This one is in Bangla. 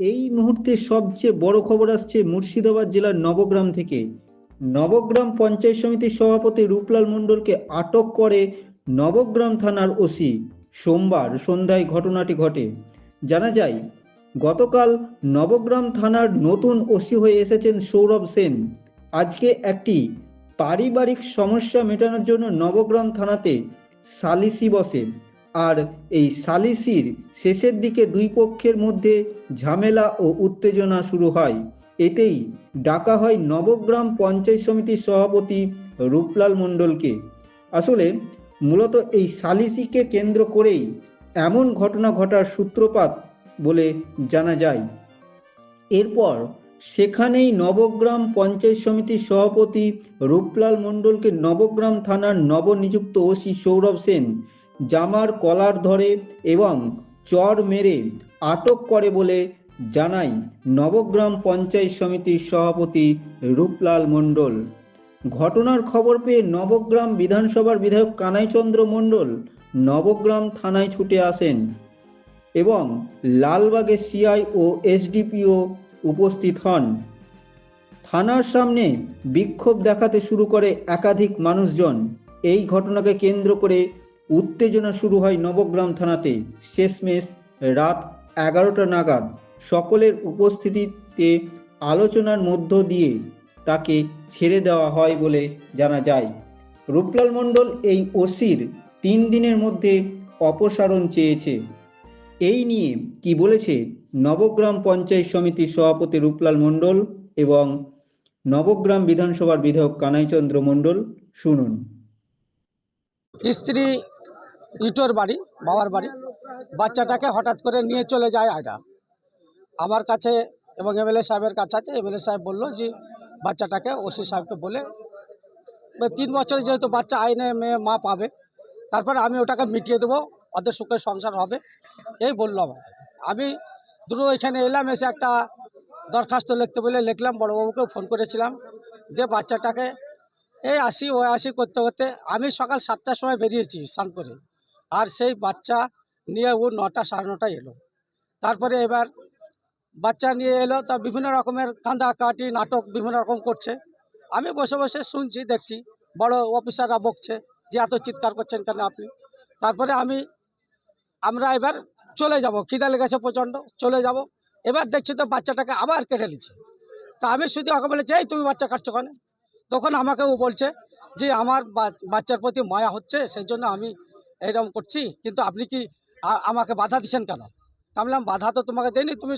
এই মুহূর্তে সবচেয়ে বড় খবর আসছে মুর্শিদাবাদ জেলার নবগ্রাম থেকে। নবগ্রাম পঞ্চায়েত সমিতির সভাপতি রূপলাল মণ্ডলকে আটক করে নবগ্রাম থানার ওসি। সোমবার সন্ধ্যায় ঘটনাটি ঘটে। জানা যায়, গতকাল নবগ্রাম থানার নতুন ওসি হয়ে এসেছেন সৌরভ সেন। আজকে একটি পারিবারিক সমস্যা মেটানোর জন্য নবগ্রাম থানাতে সালিসি বসে। আর এই সালিসির শেষের দিকে দুই পক্ষের মধ্যে ঝামেলা ও উত্তেজনা শুরু হয়। এতেই ডাকা হয় নবগ্রাম পঞ্চায়েত সমিতির সভাপতি রূপলাল মণ্ডলকে। আসলে মূলত এই সালিসিকে কেন্দ্র করেই এমন ঘটনা ঘটার সূত্রপাত বলে জানা যায়। এরপর সেখানেই নবগ্রাম পঞ্চায়েত সমিতির সভাপতি রূপলাল মণ্ডলকে নবগ্রাম থানার নবনিযুক্ত ওসি সৌরভ সেন জামার কলার ধরে এবং চর মেরে আটক করে বলে জানাই নবগ্রাম পঞ্চায়েত সমিতির সভাপতি রূপলাল মণ্ডল। ঘটনার খবর পেয়ে নবগ্রাম বিধানসভার বিধায়ক কানাইচন্দ্র মণ্ডল নবগ্রাম থানায় ছুটে আসেন এবং লালবাগে সিআই ও এসডিপিও উপস্থিত হন। থানার সামনে বিক্ষোভ দেখাতে শুরু করে একাধিক মানুষজন। এই ঘটনাকে কেন্দ্র করে উত্তেজনা শুরু হয় নবগ্রাম থানাতে শেষমেশ রাত এগারোটা নাগাদ সকলের উপস্থিতিতে আলোচনার মধ্য দিয়ে তাকে ছেড়ে দেওয়া হয় বলে জানা যায়। রূপলাল মণ্ডল এই ওসির তিন দিনের মধ্যে অপসারণ চেয়েছে। এই নিয়ে কি বলেছে নবগ্রাম পঞ্চায়েত সমিতির সভাপতি রূপলাল মণ্ডল এবং নবগ্রাম বিধানসভার বিধায়ক কানাইচন্দ্র মণ্ডল, শুনুন। স্ত্রী ইটোর বাড়ি, বাবার বাড়ি। বাচ্চাটাকে হঠাৎ করে নিয়ে চলে যায় আয়রা। আমার কাছে এবং এমএলএ সাহেবের কাছে আছে এমএলএ সাহেব বলল যে, বাচ্চাটাকে ওসি সাহেবকে বলে তিন বছরে যেহেতু বাচ্চা আইনে মেয়ে, মা পাবে, তারপরে আমি ওটাকে মিটিয়ে দেবো, ওদের সুখের সংসার হবে। এই বলল আমার। আমি দ্রুত এখানে এলাম, এসে একটা দরখাস্ত লিখতে বলে লিখলাম, বড়োবাবুকেও ফোন করেছিলাম, যে বাচ্চাটাকে এই আসি, ও আসি করতে করতে, আমি সকাল সাতটার সময় বেরিয়েছি স্নান করে। আর সেই বাচ্চা নিয়ে ও নটা সাড়ে নটায় এলো। তারপরে এবার বাচ্চা নিয়ে এলো, তা বিভিন্ন রকমের কান্দা কাটি নাটক বিভিন্ন রকম করছে। আমি বসে বসে শুনছি, দেখছি, বড় অফিসাররা বকছে যে এত চিৎকার করছেন কেন আপনি? তারপরে আমি, আমরা এবার চলে যাব, খিদা লেগেছে প্রচণ্ড, চলে যাব। এবার দেখছি তো বাচ্চাটাকে আবার কেটে নিচ্ছে। তা আমি শুধু ওকে বলেছি, এই তুমি বাচ্চা কাটছো কেন? তখন আমাকে ও বলছে যে, আমার বাচ্চার প্রতি মায়া হচ্ছে, সেই জন্য আমি এরকম করছি, কিন্তু আপনি কি আমাকে বাধা দিচ্ছেন কেন? তা আমি বললাম, বাধা তো তোমাকে দেয়নি, তুমি